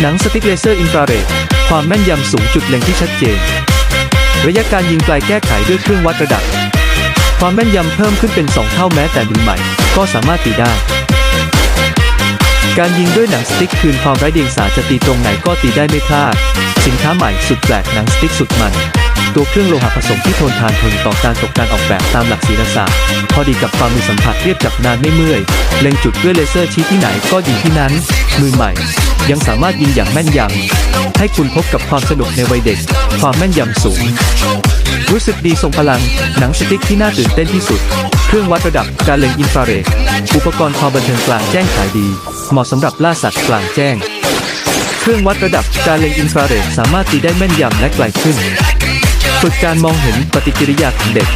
หนังสติ๊กเลเซอร์อินฟราเรดความแม่นยำสูงจุดเล็งที่ชัดเจน ระยะการยิงไกลแก้ไขด้วยเครื่องวัดระดับ ความแม่นยำเพิ่มขึ้นเป็น 2 เท่าแม้แต่มือใหม่ ก็สามารถตีได้ การยิงด้วยหนังสติ๊กคืนความไร้เดียงสาจะตีตรงไหนก็ตีได้ไม่พลาด สินค้าใหม่สุดแปลกหนังสติ๊กสุดมัน ตัวเครื่องโลหะผสมที่ทนทานทนต่อการตกการออกแบบตามหลักศิลปศาสตร์ พอดีกับความมีสัมผัสเรียบจับนานไม่เมื่อย เล็งจุดด้วยเลเซอร์ชี้ที่ไหนก็ยิงที่นั้น มือใหม่ ยังสามารถยิงอย่างแม่นยำให้คุณพบกับความสนุกในวัยเด็ก ความแม่นยำสูง รู้สึกดีทรงพลัง หนังสติ๊กที่น่าตื่นเต้นที่สุด เครื่องวัดระดับการเล็งอินฟราเรด อุปกรณ์ความบันเทิงกลางแจ้งขายดี เหมาะสำหรับล่าสัตว์กลางแจ้ง เครื่องวัดระดับการเล็งอินฟราเรดสามารถตีได้แม่นยำและไกลขึ้น ฝึกการมองเห็นปฏิกิริยาของเด็ก